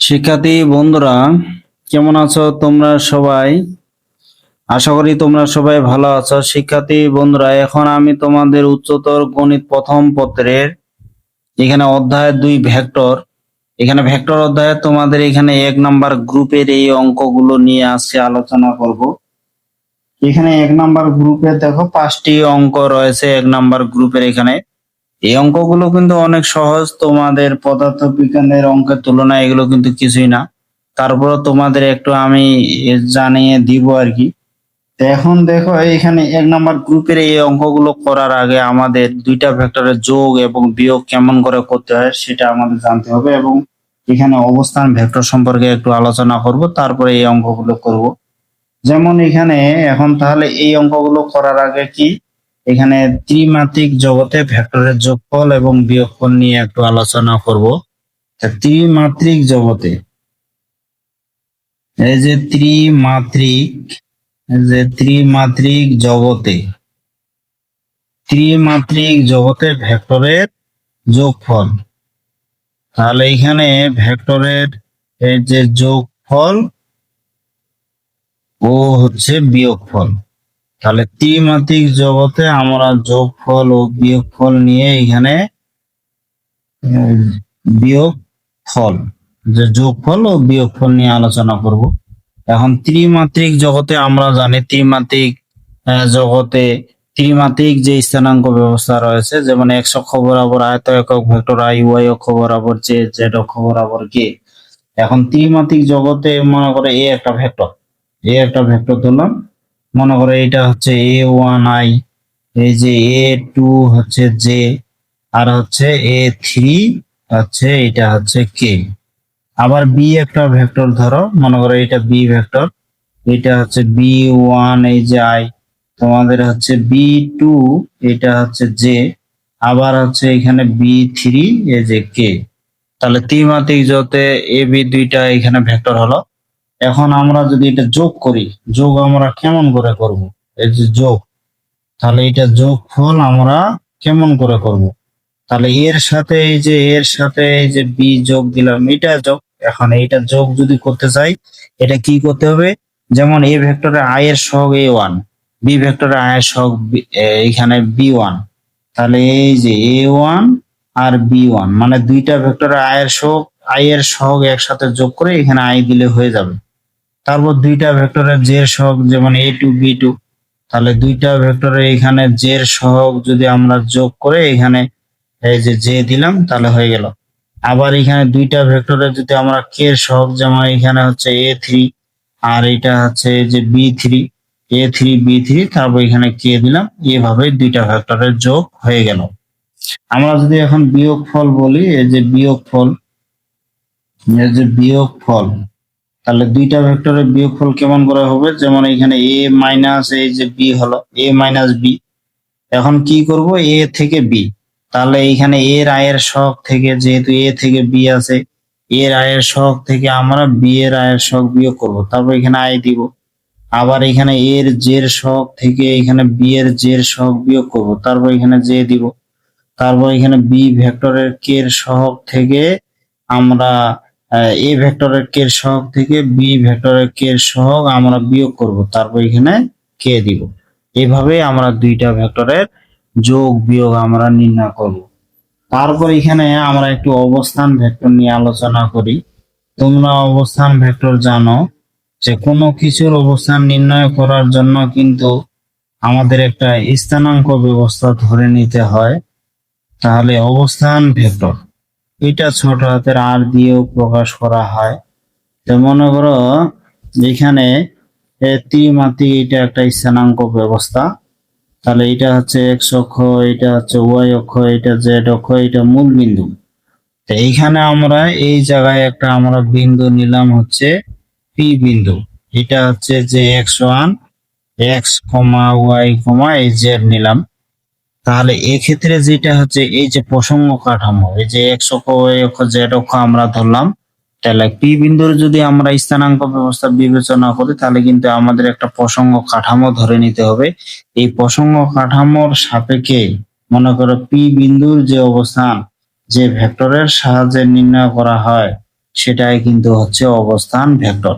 শিক্ষার্থী বন্ধুরা, কেমন আছো তোমরা সবাই? আশা করি তোমরা সবাই ভালো আছো। শিক্ষার্থী বন্ধুরা, এখন আমি তোমাদের উচ্চতর গণিত প্রথম পত্রের এখানে অধ্যায় দুই ভেক্টর। এখানে ভেক্টর অধ্যায়ে তোমাদের এখানে এক নাম্বার গ্রুপের এই অঙ্কগুলো নিয়ে আসছে, আলোচনা করব। এখানে এক নাম্বার গ্রুপে দেখো পাঁচটি অঙ্ক রয়েছে এক নাম্বার গ্রুপের এখানে। এই অঙ্কগুলো কিন্তু অনেক সহজ। তোমাদের পদার্থ বিজ্ঞানের অঙ্কের তুলনায় এগুলো কিন্তু কিছুই না। তারপরে তোমাদের একটু আমি জানিয়ে দিব আর কি। এখন দেখো এখানে এক নাম্বার গ্রুপের এই অঙ্কগুলো করার আগে আমাদের দুইটা ভেক্টরের যোগ এবং বিয়োগ কেমন করে করতে হয় সেটা আমাদের জানতে হবে এবং এখানে অবস্থান ভেক্টর সম্পর্কে একটু আলোচনা করব, তারপরে এই অঙ্কগুলো করব। যেমন এখানে, এখন তাহলে এই অঙ্কগুলো করার আগে কি এখানে ত্রিমাত্রিক জগতে ভেক্টরের যোগফল এবং বিয়োগফল নিয়ে একটু আলোচনা করব। ত্রিমাত্রিক জগতে, এই যে ত্রিমাত্রিক যে ত্রিমাত্রিক জগতে ত্রিমাত্রিক জগতে ভেক্টরের যোগফল, তাহলে এখানে ভেক্টরের এই যে যোগফল ও হচ্ছে বিয়োগফল। তাহলে ত্রিমাত্রিক জগতে আমরা যোগফল ও বিয়োগফল নিয়ে এখানে উম, বিয়োগফল যে যোগফল ও বিয়োগফল নিয়ে আলোচনা করব। এখন ত্রিমাত্রিক জগতে আমরা জানি ত্রিমাত্রিক জগতে ত্রিমাত্রিক যে স্থানাঙ্ক ব্যবস্থা রয়েছে যেমন এক্স অক্ষ বরাবর আয়ত একক ভেক্টর আই ওয়াই অক্ষ বরাবর জে জেড অক্ষ বরাবর কে এখন ত্রিমাত্রিক জগতে মনে করে এ একটা ভেক্টর এ একটা ভেক্টর ধরলাম মনে করো এটা হচ্ছে এ ওয়ান আই এই যে এ টু হচ্ছে জে আর হচ্ছে এ থ্রি হচ্ছে এটা হচ্ছে কে আবার বি একটা ভেক্টর ধরো, মনে করো এটা বি ভেক্টর এটা হচ্ছে বি ওয়ান এই যে আই তোমাদের হচ্ছে বি টু এটা হচ্ছে জে আবার হচ্ছে এখানে বি থ্রি এই যে কে তাহলে ত্রিমাত্রিক জগতে এ বি দুইটা এখানে ভেক্টর হলো। এখন আমরা যদি এটা যোগ করি, যোগ আমরা কেমন করে করব? এই যে যোগ, তাহলে এটা যোগ ফল আমরা কেমন করে করব? তাহলে এর সাথে এই যে, এর সাথে এই যে বি যোগ দিলাম, এটা যোগ, এখন এইটা যোগ যদি করতে চাই, এটা কি করতে হবে? যেমন এ ভেক্টরে আই এর সহগ এ ওয়ান বি ভেক্টরে আই এর সহগ এখানে বি ওয়ান তাহলে এই যে এ ওয়ান আর বি ওয়ান মানে দুইটা ভেক্টরে আই এর সহগ আই এর সহগ একসাথে যোগ করে এখানে আই দিলে হয়ে যাবে। তারপর দুইটা ভেক্টরের জের সহগ যেমন এ টু বি টু তাহলে দুইটা ভেক্টরের এখানে জের সহগ যদি আমরা যোগ করে এখানে এই যে জে দিলাম, তাহলে হয়ে গেল। আবার এখানে দুইটা ভেক্টরের যদি আমরা কে সহগ, যেমন এখানে হচ্ছে এ থ্রি আর এটা হচ্ছে যে B three A three B three তারপর এখানে কে দিলাম এভাবে দুইটা ভেক্টরের যোগ হয়ে গেল। আমরা যদি এখন বিয়োগ ফল বলি, এই যে বিয়োগ ফল এই যে বিয়োগ ফল তাহলে দুইটা ভেক্টরের বিয়োগফল কেমন করে হবে? যেমন এখানে এ মাইনাস এই যে বি হলো এ মাইনাস বি এখন কি করব? এ থেকে বি তাহলে এইখানে এর আয়ের শখ থেকে, যেহেতু এ থেকে বি আছে এর আয়ের শখ থেকে আমরা বি এর আয়ের শখ বিয়োগ করব। তারপর এখানে আয় দিব। আবার এখানে এর জের শখ থেকে এখানে বি এর জের শখ বিয়োগ করব। তারপর এখানে জে দিব। তারপর এখানে বি ভেক্টরের কে এর সহগ থেকে আমরা এ ভেক্টরের কে সহগ থেকে বি ভেক্টরের কে সহগ আমরা বিয়োগ করব। তারপর এখানে কে দিব? এইভাবে আমরা দুইটা ভেক্টরের যোগ বিয়োগ আমরা নির্ণয় করব। তারপর এখানে আমরা একটু অবস্থান ভেক্টর নিয়ে আলোচনা করি। তোমরা অবস্থান ভেক্টর জানো যে কোনো কিছুর অবস্থান নির্ণয় করার জন্য কিন্তু আমাদের একটা স্থানাঙ্ক ব্যবস্থা ধরে নিতে হয়। তাহলে অবস্থান ভেক্টর। এটা ছোট হাতের আর দিয়েও প্রকাশ করা হয়। তো মনে করো এখানে এ ত্রিমাত্রিক এটা একটা স্থানাঙ্ক ব্যবস্থা। তাহলে এটা হচ্ছে এক্স অক্ষ, এটা হচ্ছে ওয়াই অক্ষ, এটা জেড অক্ষ, এটা মূল বিন্দু। তো এইখানে আমরা এই জায়গায় একটা আমরা বিন্দু নিলাম হচ্ছে পি বিন্দু। এটা হচ্ছে যে X one X comma Y comma এই জেড নিলাম। তাহলে এক্ষেত্রে যেটা হচ্ছে, এই যে প্রসঙ্গ কাঠামো, এই যে এক্স অক্ষ ওয়াই অক্ষ আমরা ধরলাম, তাহলে পি বিন্দুর যদি আমরা স্থানাঙ্ক ব্যবস্থা বিবেচনা করি, তাহলে কিন্তু আমাদের একটা প্রসঙ্গ কাঠামো ধরে নিতে হবে। এই প্রসঙ্গ কাঠামোর সাপেক্ষে মনে করো পি বিন্দুর যে অবস্থান, যে ভেক্টরের সাহায্যে নির্ণয় করা হয়, সেটাই কিন্তু হচ্ছে অবস্থান ভেক্টর।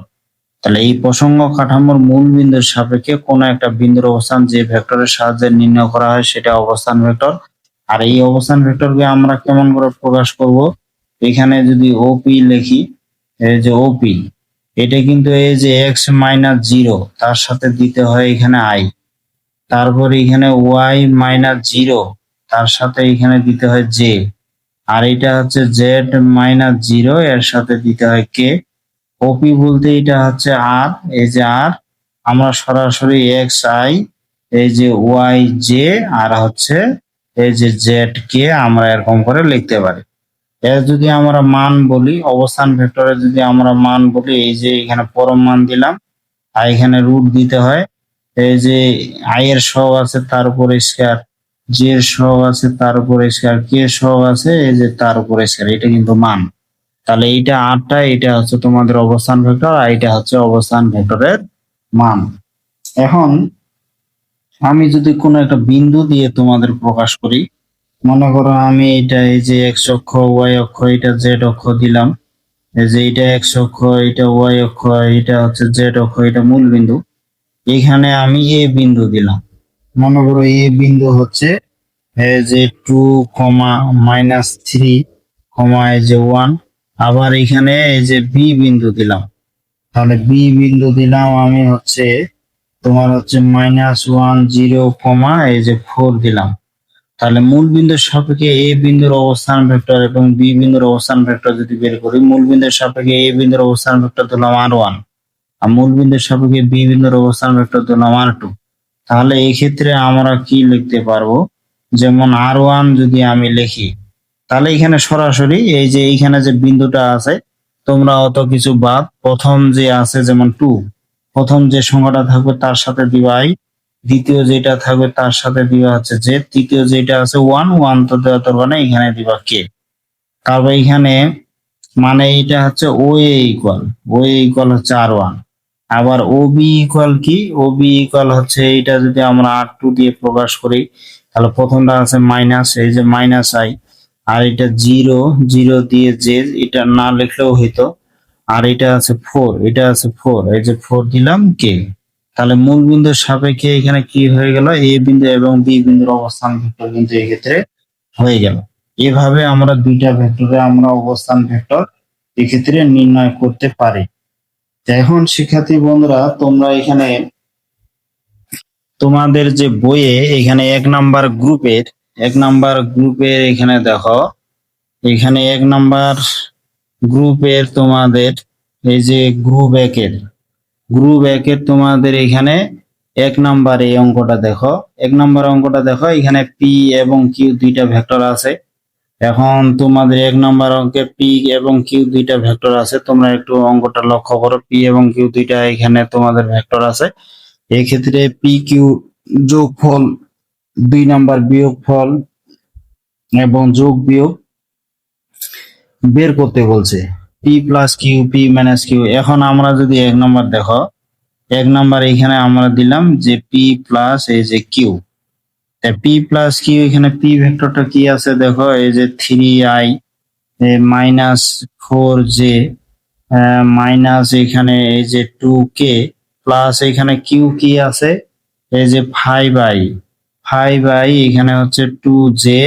তাহলে এই প্রসঙ্গ কাঠামোর মূল বিন্দুর সাপেক্ষে কোন একটা বিন্দুর অবস্থান যে ভেক্টরের সাহায্যে নির্ণয় করা হয় সেটা অবস্থান ভেক্টর। আর এই অবস্থান ভেক্টরকে আমরা কেমন করে প্রকাশ করব? এখানে যদি ওপি লিখি, এই যে ওপি এটা কিন্তু এই যে এক্স মাইনাস জিরো তার সাথে দিতে হয় এখানে আই তারপর এখানে ওয়াই মাইনাস জিরো তার সাথে এখানে দিতে হয় জে আর এটা হচ্ছে জেড মাইনাস জিরো এর সাথে দিতে হয় কে ওপি বলতে এটা হচ্ছে আর, এই যে আর, আমরা সরাসরি এক্স আই এই যে ওয়াই জে আর হচ্ছে এই যে জেড কে আমরা এরকম করে লিখতে পারি। এর যদি আমরা মান বলি, অবস্থান ভেক্টরে যদি আমরা মান বলি, এই যে এখানে পরম মান দিলাম, আর এখানে রুট দিতে হয়, এই যে আই এর সহ আছে তার উপর স্কয়ার জে এর সহ আছে তার উপর স্কয়ার কে সহ আছে এই যে তার উপর স্কয়ার, এটা কিন্তু মান। তাহলে এইটা আটটা এটা হচ্ছে তোমাদের অবস্থান ভেক্টর আর এটা হচ্ছে অবস্থান ভেক্টরের মান। এখন আমি যদি কোনো একটা বিন্দু দিয়ে তোমাদের প্রকাশ করি, মনে করো আমি এটা এই যে এক্স অক্ষ ওয়াই অক্ষ এটা জেড অক্ষ দিলাম। এই যে এটা এক্স অক্ষ এটা ওয়াই অক্ষ এটা হচ্ছে জেড অক্ষ এটা মূল বিন্দু। এখানে আমি এ বিন্দু দিলাম। মনে করো এ বিন্দু হচ্ছে এই যে two comma minus three comma এই যে ওয়ান আবার এখানে এই যে বি বিন্দু দিলাম। তাহলে বি বিন্দু দিলাম আমি হচ্ছে তোমার হচ্ছে মাইনাস ওয়ান জিরো কমা এই যে ফোর দিলাম। তাহলে মূল বিন্দুর সাপেক্ষে এ বিন্দুর অবস্থান ভেক্টর এবং বি বিন্দুর অবস্থান ভেক্টর যদি বের করি, মূল বিন্দুর সাপেক্ষে এ বিন্দুর অবস্থান ভেক্টর দিলাম আর ওয়ান আর মূল বিন্দুর সাপেক্ষে বি বিন্দুর অবস্থান ভেক্টর দিলাম আর টু তাহলে এই ক্ষেত্রে আমরা কি লিখতে পারব? যেমন আর ওয়ান যদি আমি লিখি তাহলে এখানে সরাসরি এই যে এইখানে যে বিন্দুটা আছে, তোমরা অত কিছু বাদ। প্রথম যে আছে যেমন টু প্রথম যে সংখ্যাটা থাকবে তার সাথে দিবা আই দ্বিতীয় যেটা থাকবে তার সাথে দিবা হচ্ছে যে তৃতীয় যেটা আছে ওয়ান ওয়ান তো দেওয়া দরকার নেই, এখানে দিবা কে তারপর এখানে মানে এটা হচ্ছে ও এ ইকুয়াল ও এ ইকুয়াল হচ্ছে আর ওয়ান আবার ও বি ইকুয়াল কি? ও বি ইকুয়াল হচ্ছে এটা যদি আমরা আর টু দিয়ে প্রকাশ করি, তাহলে প্রথমটা আছে মাইনাস এই যে মাইনাস আই আর এটা জিরো জিরো দিয়ে যে এটা না লিখলেও হইতো। আর এটা আছে ফোর এটা আছে ফোর এই যে ফোর দিলাম, কে? তাহলে মূল বিন্দুর সাপেক্ষে এখানে কি হয়ে গেল? এ বিন্দু এবং বি বিন্দুর অবস্থান ভেক্টর কিন্তু এক্ষেত্রে হয়ে গেল। এভাবে আমরা দুইটা ভেক্টরে আমরা অবস্থান ভেক্টর এক্ষেত্রে নির্ণয় করতে পারি। এখন শিক্ষার্থী বন্ধুরা, তোমরা এখানে তোমাদের যে বইয়ে এখানে এক নাম্বার গ্রুপের এক নাম্বার গ্রুপের এখানে দেখো। এখানে এক নাম্বার গ্রুপের তোমাদের এই যে গ্রুপ একের গ্রুপ একের তোমাদের এখানে এক নাম্বার এই অঙ্কটা দেখো। এক নাম্বার অঙ্কটা দেখো, এখানে পি এবং কিউ দুইটা ভেক্টর আছে। এখন তোমাদের এক নাম্বার অঙ্কে পি এবং কিউ দুইটা ভেক্টর আছে, তোমরা একটু অঙ্কটা লক্ষ্য করো। পি এবং কিউ দুইটা এখানে তোমাদের ভেক্টর আছে। এই ক্ষেত্রে পি কিউ যোগফল দুই নাম্বার বিয়োগ ফল এবং যোগ বিয়োগ বের করতে বলছে। P plus Q P minus Q এখন আমরা যদি এক নম্বর দেখো, এক নাম্বার এখানে আমরা দিলাম যে পি প্লাস এই যে কিউ পি প্লাস কিউ এখানে পি ভেক্টরটা কি আছে দেখো, এই যে three I minus four J minus এখানে এই যে টু কে প্লাস এখানে কিউ কি আছে, এই যে ফাইভ আই ফাইভ আই এখানে হচ্ছে টু জে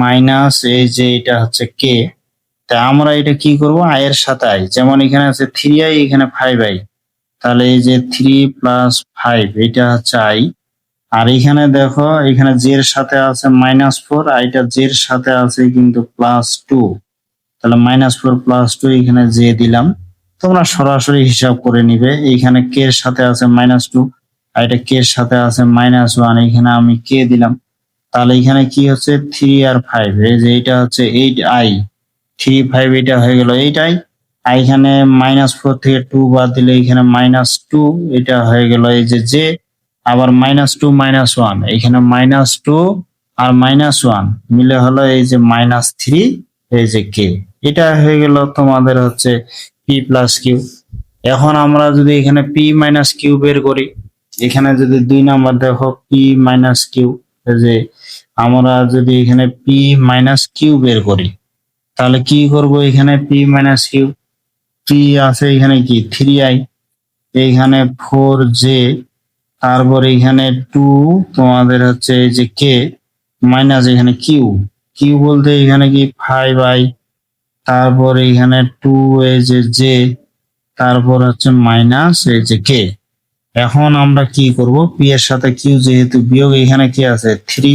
মাইনাস এই যে এটা হচ্ছে কে। তা আমরা এটা কি করব? এর সাথে আই। যেমন এখানে আছে থ্রি আই, এখানে ফাইভ আই তাহলে এই যে থ্রি প্লাস ফাইভ এটা হচ্ছে আই। আর এখানে দেখো, এখানে জের সাথে আছে মাইনাস ফোর আইটা জের সাথে আছে কিন্তু প্লাস টু তাহলে মাইনাস ফোর প্লাস টু এখানে জে দিলাম। তোমরা সরাসরি হিসাব করে নিবে এইখানে কে এর সাথে আছে মাইনাস টু আর এটা কে এর সাথে আছে? মাইনাস ওয়ান এখানে আমি কে দিলাম? তাহলে এখানে কি হচ্ছে? থ্রি আর ফাইভ এই যে এটা হচ্ছে এইট আই থ্রি ফাইভ এটা হয়ে গেল এইট আই আর এখানে মাইনাস ফোর থেকে টু বাদ দিলে এখানে মাইনাস টু এটা হয়ে গেল এই যে জে আবার মাইনাস টু মাইনাস ওয়ান এখানে মাইনাস টু আর মাইনাস ওয়ান মিলে হলো এই যে মাইনাস থ্রি এই যে কে এটা হয়ে গেল তোমাদের হচ্ছে পি প্লাস কিউ এখন আমরা যদি এখানে পি মাইনাস কিউ বের করি এখানে যদি দুই নাম্বার দেখো পি মাইনাস কিউ যে আমরা যদি এখানে পি মাইনাস কিউ বের করি, তাহলে কি করব এখানে? পি মাইনাস কিউ পি আছে এখানে কি? থ্রি আই এইখানে ফোর জে তারপর এখানে টু তোমাদের হচ্ছে এই যে কে মাইনাস এখানে কিউ কিউ বলতে এখানে কি? ফাইভ আই তারপর এখানে টু এই যে জে তারপর হচ্ছে মাইনাস এই যে কে এখন আমরা কি করব? পি এর সাথে কিউ যেহেতু বিয়োগ এখানে কি আছে? থ্রি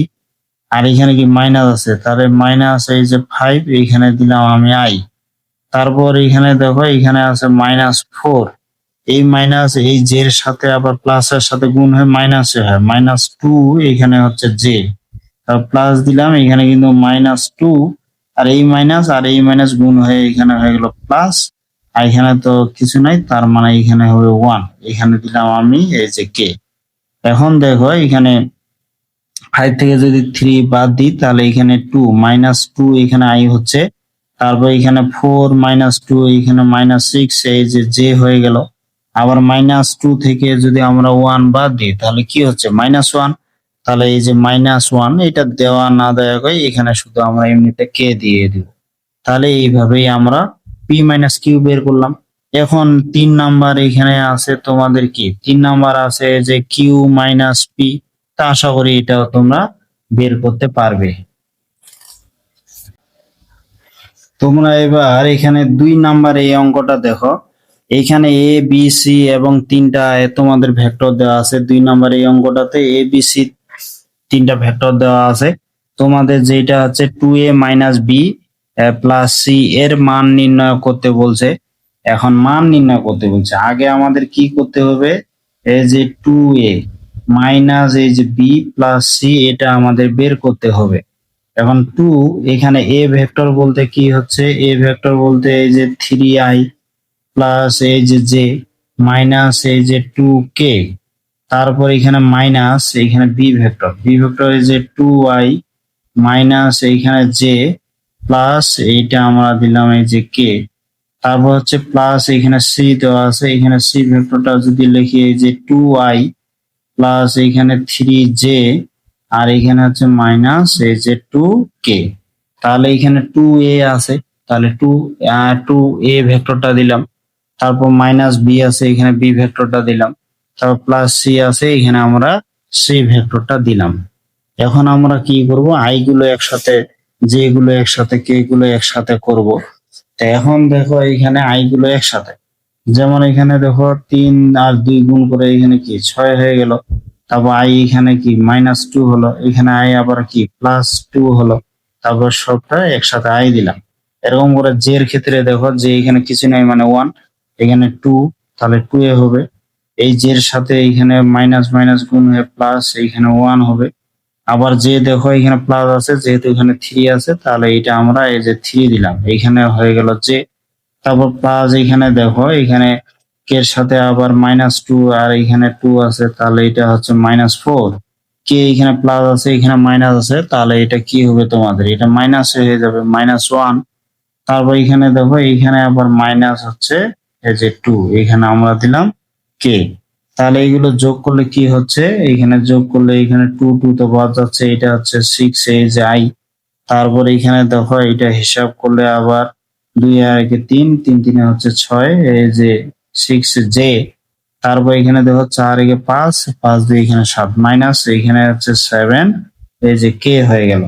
আর এখানে কি মাইনাস আছে? তাহলে মাইনাস এই যে ফাইভ এইখানে দিলাম আমি আই তারপর এখানে দেখো এখানে আছে মাইনাস ফোর এই মাইনাস এই জে এর সাথে আবার প্লাস এর সাথে গুণ হয়ে মাইনাস হয়। মাইনাস টু এখানে হচ্ছে জে প্লাস দিলাম এখানে কিন্তু মাইনাস টু আর এই মাইনাস আর এই মাইনাস গুণ হয়ে এখানে হয়ে গেল প্লাস এখানে তো কিছু নাই, তার মানে এখানে হবে ওয়ান এখানে দিলাম আমি এই যে কে এখন দেখো, এখানে ফাইভ থেকে যদি থ্রি বাদ দিই, তাহলে এখানে টু মাইনাস টু এখানে আই হচ্ছে। তারপর এখানে ফোর মাইনাস টু এখানে মাইনাস সিক্স এই যে জে হয়ে গেল। আবার মাইনাস টু থেকে যদি আমরা ওয়ান বাদ দিই, তাহলে কি হচ্ছে? মাইনাস ওয়ান তাহলে এই যে মাইনাস ওয়ান এটা দেওয়া না দেওয়া করে এখানে শুধু আমরা এমনিতে কে দিয়ে দিব। তাহলে এইভাবেই আমরা পি মাইনাস কিউ বের করলাম। এখন তিন নাম্বার এখানে আছে তোমাদের কি? তিন নাম্বার আছে যে কিউ মাইনাস পি তা আশা করি এটাও তোমরা বের করতে পারবে। তোমরা এবার এখানে দুই নাম্বার এই অঙ্কটা দেখো। এখানে এ বি সি এবং তিনটা তোমাদের ভেক্টর দেওয়া আছে। দুই নাম্বার এই অঙ্কটাতে এ বি সি তিনটা ভেক্টর দেওয়া আছে। তোমাদের যেটা হচ্ছে two A minus B plus C এর মান নির্ণয় করতে বলছে। এখন মান নির্ণয় করতে বলছে। আগে আমাদের কি করতে হবে? এই যে টু এ মাইনাস এই বি প্লাস সি এটা আমাদের বের করতে হবে। এখন টু এখানে এ ভেক্টর বলতে কি হচ্ছে? এ ভেক্টর বলতে এই যে থ্রি আই প্লাস এই জে মাইনাস এই যে টু কে তারপর এখানে মাইনাস এখানে বি ভেক্টর বি ভেক্টর এই যে টু আই মাইনাস এইখানে জে প্লাস এইটা আমরা দিলাম এই যে কে তারপর হচ্ছে প্লাস এখানে সি দেওয়া আছে। এখানে সি ভেক্টরটা যদি লিখি এই যে টু আই প্লাস এখানে থ্রি জে আর এখানে হচ্ছে মাইনাস এই যে টু কে তাহলে এখানে টু এ আছে। তাহলে টু টু এ ভেক্টরটা দিলাম। তারপর মাইনাস বি আছে এখানে বি ভেক্টরটা দিলাম। তারপর প্লাস সি আছে এখানে আমরা সি ভেক্টরটা দিলাম। এখন আমরা কি করব? আই গুলো একসাথে জে গুলো একসাথে কে গুলো একসাথে করব। এখন দেখো এখানে আই গুলো একসাথে। যেমন এখানে দেখো তিন আর দুই গুণ করে এখানে কি? ছয় হয়ে গেল। তারপর আই এখানে কি? মাইনাস টু হলো। এখানে আই আবার কি? প্লাস টু হলো। তারপর সবটা একসাথে আই দিলাম। এরকম করে জে এর ক্ষেত্রে দেখো যে এখানে কিছু নাই মানে ওয়ান এখানে টু তাহলে টু এ হবে। এই জে এর সাথে এখানে মাইনাস মাইনাস গুণ হয়ে প্লাস এইখানে ওয়ান হবে। আবার যে দেখো এখানে প্লাস আছে, যেহেতু এখানে থ্রি আছে, তাহলে এটা আমরা এই যে থ্রি দিলাম। এইখানে হয়ে গেল যে, তারপর প্লাস এখানে দেখো, এখানে এর সাথে আবার মাইনাস টু আর এখানে টু আছে, তাহলে এটা হচ্ছে মাইনাস ফোর কে এখানে প্লাস আছে, এখানে মাইনাস আছে, তাহলে এটা কি হবে তোমাদের? এটা মাইনাস হয়ে যাবে মাইনাস ওয়ান তারপর এখানে দেখো, এখানে আবার মাইনাস হচ্ছে এই যে টু এখানে আমরা দিলাম কে তাহলে এগুলো যোগ করলে কি হচ্ছে? এখানে যোগ করলে এখানে টু টু তো বাদ যাচ্ছে, এটা হচ্ছে সিক্স এই যে আই তারপর এখানে দেখো, এটা হিসাব করলে আবার দুই আর একে তিন তিন তিনে হচ্ছে ছয়, এই যে সিক্স জে তারপর এখানে দেখো চার একে পাঁচ পাঁচ দিয়ে এখানে সাত মাইনাস এখানে হচ্ছে সেভেন এই যে কে হয়ে গেল।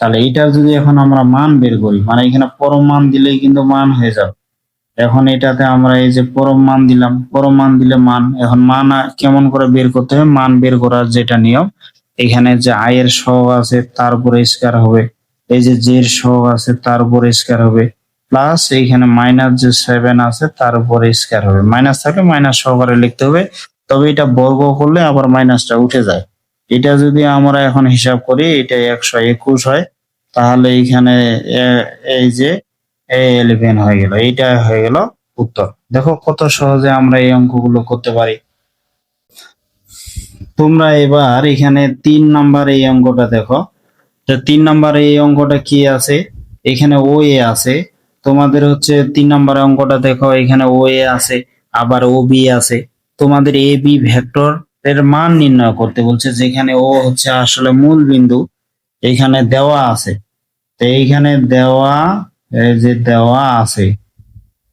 তাহলে এটার যদি এখন আমরা মান বের করি মানে এখানে পরম মান দিলেই কিন্তু মান হয়ে যাবে। এখন এটাতে আমরা এই যে পরম মান দিলাম, পরম মান দিলে মান, এখন মান কেমন করে বের করতে হবে? মান বের করার যেটা নিয়ম, এখানে যে আয়ের সহগ আছে তার উপরে স্কয়ার হবে, এই যে জের সহগ আছে তার উপরে স্কয়ার হবে, প্লাস এইখানে মাইনাস যে সেভেন আছে তার উপরে স্কয়ার হবে। মাইনাস থাকলে মাইনাস সহকারে লিখতে হবে, তবে এটা বর্গ করলে আবার মাইনাসটা উঠে যায়। এটা যদি আমরা এখন হিসাব করি, এটা একশো একুশ হয়, তাহলে এইখানে এই যে ইলেভেন হয়ে গেল। এইটা হয়ে গেল উত্তর। দেখো কত সহজে আমরা এই অঙ্কগুলো করতে পারি। তোমরা এবার এখানে তিন নাম্বার এই অঙ্কটা দেখো। তো তিন নাম্বার এই অঙ্কটা কি আছে? এখানে ও এ আছে। তোমাদের হচ্ছে তিন নাম্বার অঙ্কটা দেখো, এখানে ও এ আছে, আবার ও বি আছে। তোমাদের এ বি ভেক্টর এর মান নির্ণয় করতে বলছে, যেখানে ও হচ্ছে আসলে মূল বিন্দু এখানে দেওয়া আছে। তো এইখানে দেওয়া এই যে দেওয়া আছে,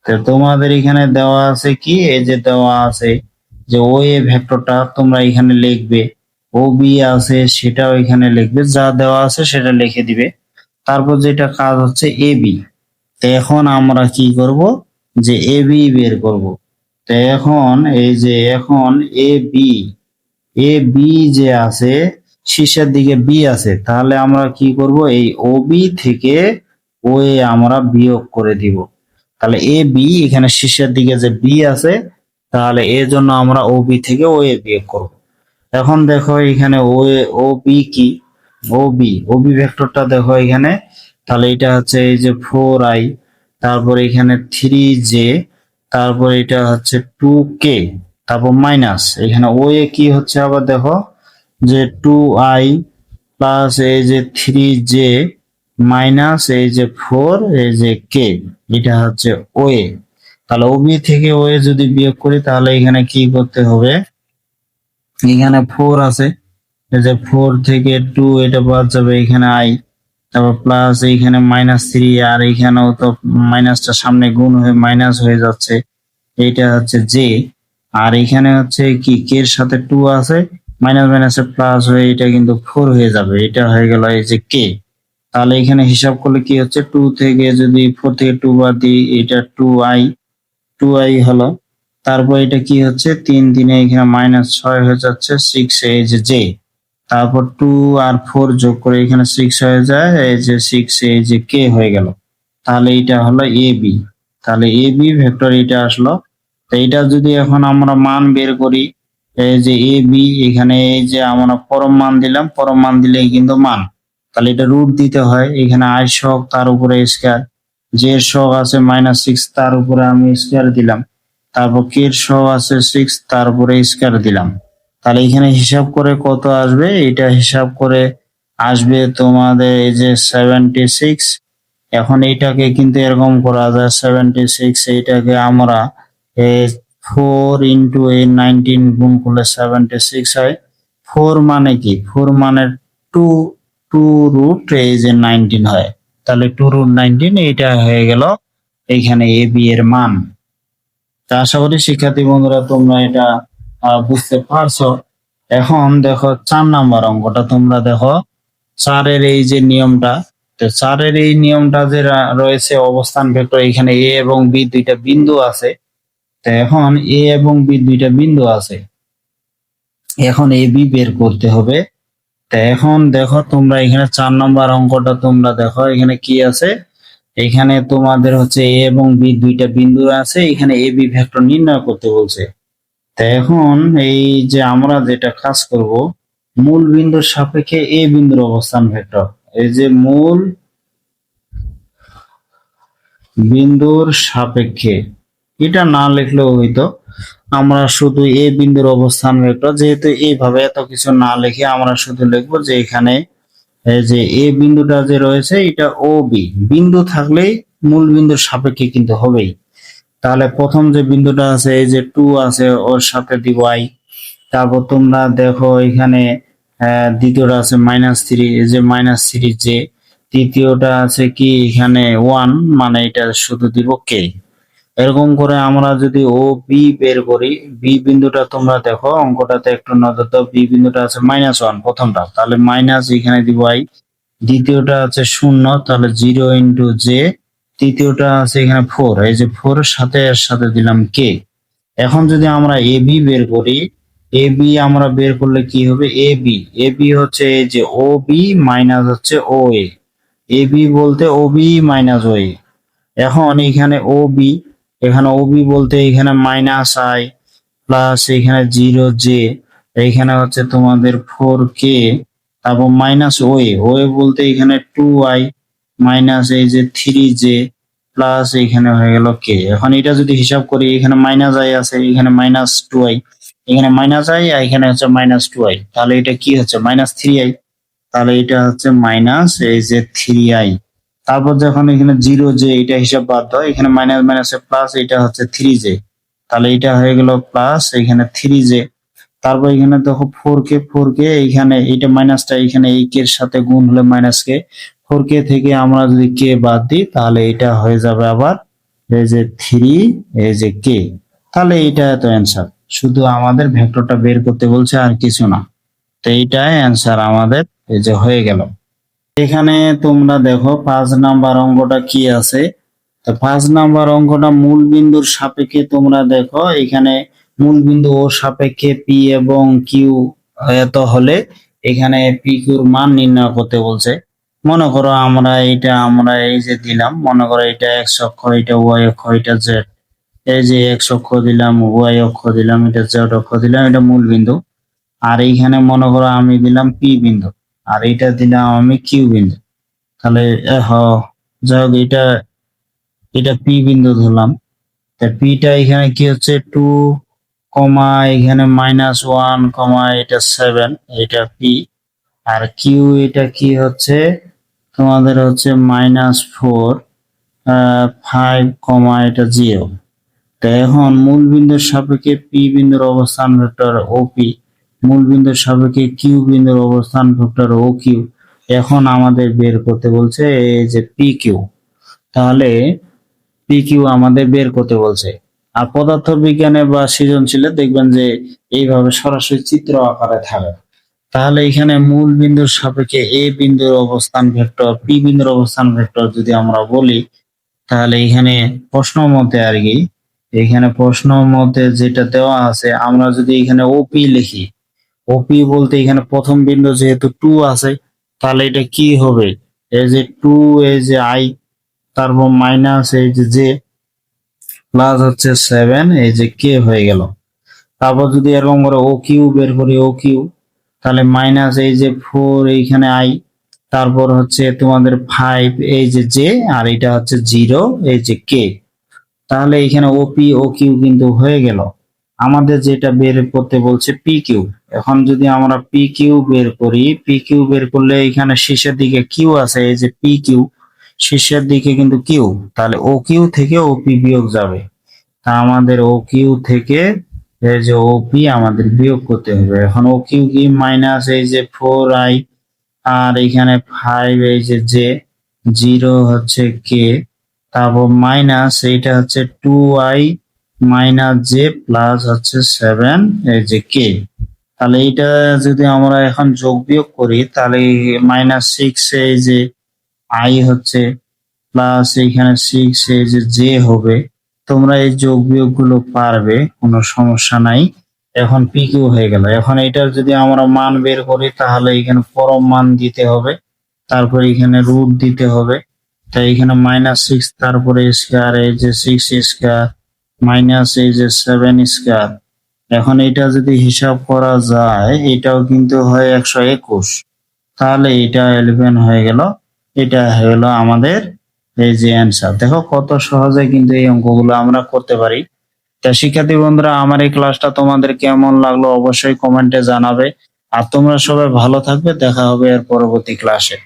তো তোমাদের এখানে দেওয়া আছে কি? এই যে দেওয়া আছে যে ও এ ভেক্টরটা তোমরা এখানে লিখবে ও বি আছে সেটাও এখানে লিখবে, যা দেওয়া আছে সেটা লিখে দিবে। তারপর যেটা কাজ হচ্ছে এ বি এখন আমরা কি করব? যে এ বি বের করব। তো এখন এই যে এখন এ বি এ বি যে আছে, শীর্ষের দিকে বি আছে, তাহলে আমরা কি করব? এই ও বি থেকে ও এ আমরা বিয়োগ করে দিব। তাহলে এ বি, এখানে শীর্ষের দিকে যে বি আছে, তাহলে এর জন্য আমরা ও বি থেকে ও এ বিয়োগ করব। এখন দেখো এখানে ও এ, ও বি কি? ও বি ও বি ভেক্টরটা দেখো এখানে। তাহলে এটা হচ্ছে এই যে ফোর আই তারপর এখানে থ্রি জে তারপর এটা হচ্ছে টু কে তারপর মাইনাস এখানে ও এ কি হচ্ছে আবার দেখো, যে টু আই প্লাস এই যে থ্রি জে মাইনাস এই যে ফোর, এই যে কে এটা হচ্ছে ও এ তাহলে ও বি থেকে ও এ যদি বিয়োগ করি, তাহলে এখানে কি করতে হবে? এখানে ফোর আছে। এই যে ফোর থেকে টু এটা বাদ যাবে এখানে আই তারপর প্লাস এইখানে মাইনাস থ্রি আর এইখানেও তো মাইনাসটা সামনে গুণ হয়ে মাইনাস হয়ে যাচ্ছে। এইটা হচ্ছে জে আর এখানে হচ্ছে কি কে এর সাথে টু আছে মাইনাস মাইনাসে প্লাস হয়ে এটা কিন্তু ফোর হয়ে যাবে। এটা হয়ে গেল এই যে কে তাহলে এখানে হিসাব করলে কি হচ্ছে? টু থেকে যদি ফোর থেকে টু বাদ দিই, এটা টু আই টু আই হলো। তারপর এটা কি হচ্ছে? তিন দিনে এখানে মাইনাস ছয় হয়ে যাচ্ছে সিক্স যে জে তারপর টু আর ফোর যোগ করে এখানে সিক্স হয়ে যায়, এই যে সিক্স এই যে কে হয়ে গেল। তাহলে এটা হলো এ বি তাহলে এ বি ভেক্টর এটা আসলো। তো এটা যদি এখন আমরা মান বের করি, এই যে এ বি এখানে এই যে আমরা পরম মান দিলাম, পরম মান দিলে কিন্তু মান। তাহলে এটা রুট দিতে হয়। এখানে আই শক তার উপরে স্কয়ার যে শক আছে মাইনাস সিক্স তার উপরে আমি স্কয়ার দিলাম। তারপর কে শক আছে সিক্স তার উপরে স্কয়ার দিলাম। তাহলে এখানে হিসাব করে কত আসবে? এটা হিসাব করে আসবে তোমাদের এই যে সেভেন্টি সিক্স এখন এইটাকে কিন্তু এরকম করা যায় সেভেন্টি সিক্স এইটাকে আমরা ফোর ইন্টু এই নাইনটিন গুণ করলে সেভেন্টি সিক্স হয়। ফোর মানে কি? ফোর মানে টু টু রুট এই যে নাইনটিন হয়। তাহলে টু রুট নাইনটিন এইটা হয়ে গেল এইখানে এ বি এর মান। তা আশা করি শিক্ষার্থী বন্ধুরা, তোমরা এটা বুঝতে পারছ। এখন দেখো চার নাম্বার অঙ্কটা, তোমরা দেখো চারের এই যে নিয়মটা, তো চারের এই নিয়মটা যে রয়েছে অবস্থান ভেক্টর এখানে এ এবং বি দুইটা বিন্দু আছে। তো এখন এ এবং বি দুইটা বিন্দু আছে। এখন এ বি বের করতে হবে। এখন দেখো তোমরা এখানে চার নম্বর অঙ্কটা তোমরা দেখো, এখানে কি আছে? এখানে তোমাদের হচ্ছে এ এবং বি দুইটা বিন্দু আছে, এখানে এ বি ভেক্টর নির্ণয় করতে বলছে। তো এখন এই যে আমরা যেটা কাজ করব, মূল বিন্দুর সাপেক্ষে এ বিন্দুর অবস্থান ভেক্টর এই যে মূল বিন্দুর সাপেক্ষে, এটা না লিখলেও হইতো। আমরা শুধু এ বিন্দুর অবস্থান ভেক্টর যেহেতু এইভাবে এত কিছু না লিখে আমরা শুধু লিখব যে এখানে এই যে এ বিন্দুটা যে রয়েছে, এটা ও বি বিন্দু থাকলেই মূল বিন্দুর সাপেক্ষে কিন্তু হবেই। তাহলে প্রথম যে বিন্দুটা আছে, এই যে টু আছে, ওর সাথে দিব আই তারপর তোমরা দেখো এখানে দ্বিতীয়টা আছে মাইনাস থ্রি এই যে মাইনাস থ্রি যে, তৃতীয়টা আছে কি এখানে ওয়ান মানে এটা শুধু দিব কে এরকম করে আমরা যদি ও বি বের করি বি বিন্দুটা তোমরা দেখো, অঙ্কটাতে একটু নজর দাও বি বিন্দুটা আছে মাইনাস ওয়ান প্রথমটা। তাহলে মাইনাস এখানে দিব আই দ্বিতীয়টা আছে শূন্য, তাহলে জিরো ইন্টু জে তৃতীয়টা আছে এখানে ফোর এই যে ফোর সাথে এর সাথে দিলাম কে এখন যদি আমরা এ বি বের করি এ বি আমরা বের করলে কি হবে? এ বি এ বি হচ্ছে এই যে ও বি মাইনাস হচ্ছে ও এ বি বলতে ও বি মাইনাস ও এ এখন এখানে ও বি এখানে ও বি বলতে এখানে মাইনাস আই প্লাস এখানে জিরো জে এইখানে হচ্ছে তোমাদের ফোর কে তারপর মাইনাস ও এ ও এ বলতে এখানে টু আই মাইনাস এই যে থ্রি জে প্লাস এখানে হয়ে গেল কে এখন এটা যদি হিসাব করি, এখানে মাইনাস আই আছে, এখানে মাইনাস টু আই এখানে মাইনাস আই আর এখানে হচ্ছে মাইনাস টু আই তাহলে এটা কি হচ্ছে? মাইনাস থ্রি আই তাহলে এটা হচ্ছে মাইনাস এই যে থ্রি আই তারপর যখন এখানে জিরো জে এটা হিসাব বাদ দাও, এখানে মাইনাস মাইনাসে প্লাস এটা হচ্ছে থ্রি জে। তাহলে এটা হয়ে গেল প্লাস এখানে থ্রি জে। তারপর এখানে দেখো ফোর কে ফোর কে এইখানে এইটা মাইনাসটা এখানে এই কে সাথে গুণ হলে মাইনাস কে ফোর কে থেকে আমরা যদি কে বাদ দিই, তাহলে এটা হয়ে যাবে আবার এই যে থ্রি এই যে কে তাহলে এইটা তো অ্যান্সার শুধু আমাদের ভেক্টরটা বের করতে বলছে আর কিছু না। তো এইটাই অ্যান্সার আমাদের, এই যে হয়ে গেল। এখানে তোমরা দেখো পাঁচ নাম্বার অঙ্কটা কি আছে? তো পাঁচ নাম্বার অঙ্কটা মূল বিন্দুর সাপেক্ষে তোমরা দেখো, এখানে মূল বিন্দু ও সাপেক্ষে পি এবং কিউ এত হলে এখানে পি কিউর মান নির্ণয় করতে বলছে। মনে করো আমরা এটা আমরা এই যে দিলাম, মনে করো এটা এক্স অক্ষ এটা ওয়াই অক্ষ এটা জেড এই যে এক্স অক্ষ দিলাম ওয়াই অক্ষ দিলাম, এটা জেড অক্ষ দিলাম, এটা মূল বিন্দু। আর এইখানে মনে করো আমি দিলাম পি বিন্দু। আর এটা দিলাম আমি কিউ বিন্দু তাহলে যাই হোক এটা এটা পি বিন্দু ধরলাম। তা পিটা এখানে কি হচ্ছে? টু কমা, এখানে মাইনাস ওয়ান কমা, এটা সেভেন, এটা পি। আর কিউ, এটা কি হচ্ছে? তোমাদের হচ্ছে মাইনাস ফোর ফাইভ কমা, এটা জিরো। তো এখন মূল বিন্দুর সাপেক্ষে পি বিন্দুর অবস্থান ভেক্টর ও পি মূল বিন্দুর সাপেক্ষে কিউ বিন্দুর অবস্থান ভেক্টর ও কিউ এখন আমাদের বের করতে বলছে এই যে পি কিউ। তাহলে পি কিউ আমাদের বের করতে বলছে। আর পদার্থ বিজ্ঞানে বা সৃজনশীলে দেখবেন যে এইভাবে সরাসরি চিত্র আকারে থাকে। তাহলে এখানে মূল বিন্দুর সাপেক্ষে এ বিন্দুর অবস্থান ভেক্টর, পি বিন্দুর অবস্থান ভেক্টর যদি আমরা বলি, তাহলে এখানে প্রশ্ন মতে আর কি, এখানে প্রশ্ন মতে যেটা দেওয়া আছে, আমরা যদি এখানে ওপি লিখি ওপি বলতে এখানে প্রথম বিন্দু যেহেতু টু আছে, তাহলে এটা কি হবে? এই যে টু এই যে আই তারপর মাইনাস এই যে জে প্লাস হচ্ছে সেভেন এই যে কে হয়ে গেল। তারপর যদি এরকম করে ও কিউ বের করি ও কিউ তাহলে মাইনাস এই যে ফোর এইখানে আই তারপর হচ্ছে তোমাদের ফাইভ এই যে জে আর এটা হচ্ছে জিরো এই যে কে তাহলে এখানে ওপি ও কিউ কিন্তু হয়ে গেল। আমাদের যেটা বের করতে বলছে পি কিউ এখন যদি আমরা পি কিউ বের করি পি কিউ বের করলে এখানে শীর্ষের দিকে কিউ আছে, এই যে পি কিউ দিকে কিন্তু কিউ তাহলে ও কিউ থেকে ওপি বিয়োগ যাবে। তা আমাদের ও কিউ থেকে এই যে ওপি আমাদের বিয়োগ করতে হবে। এখন ও কিউ কি মাইনাস এই যে ফোর আই আর এখানে ফাইভ এই যে জে জিরো হচ্ছে কে তারপর মাইনাস এইটা হচ্ছে two I minus J plus হচ্ছে সেভেন এই যে কে তাহলে এইটা যদি আমরা এখন যোগ বিয়োগ করি, তাহলে মাইনাস সিক্স এই যে আই হচ্ছে প্লাস এইখানে সিক্স এই যে জে হবে, তোমরা এই যোগ বিয়োগগুলো পারবে, কোনো সমস্যা নাই। এখন পি কিউ হয়ে গেল। এখন এটার যদি আমরা মান বের করি, তাহলে এখানে পরম মান দিতে হবে, তারপর এখানে রুট দিতে হবে। তাই এখানে মাইনাস সিক্স তারপরে স্কোয়ার এই যে সিক্স স্কোয়ার মাইনাস এই যে সেভেন স্কোয়ার এখন এটা যদি হিসাব করা যায়, এটাও কিন্তু হয় একশো একুশ। তাহলে এটা ইলেভেন হয়ে গেল। এটা হলো আমাদের এই যে অ্যান্সার দেখো কত সহজে কিন্তু এই অঙ্কগুলো আমরা করতে পারি। তা শিক্ষার্থী বন্ধুরা, আমার এই ক্লাসটা তোমাদের কেমন লাগল অবশ্যই কমেন্টে জানাবে। আর তোমরা সবাই ভালো থাকবে, দেখা হবে এর পরবর্তী ক্লাসে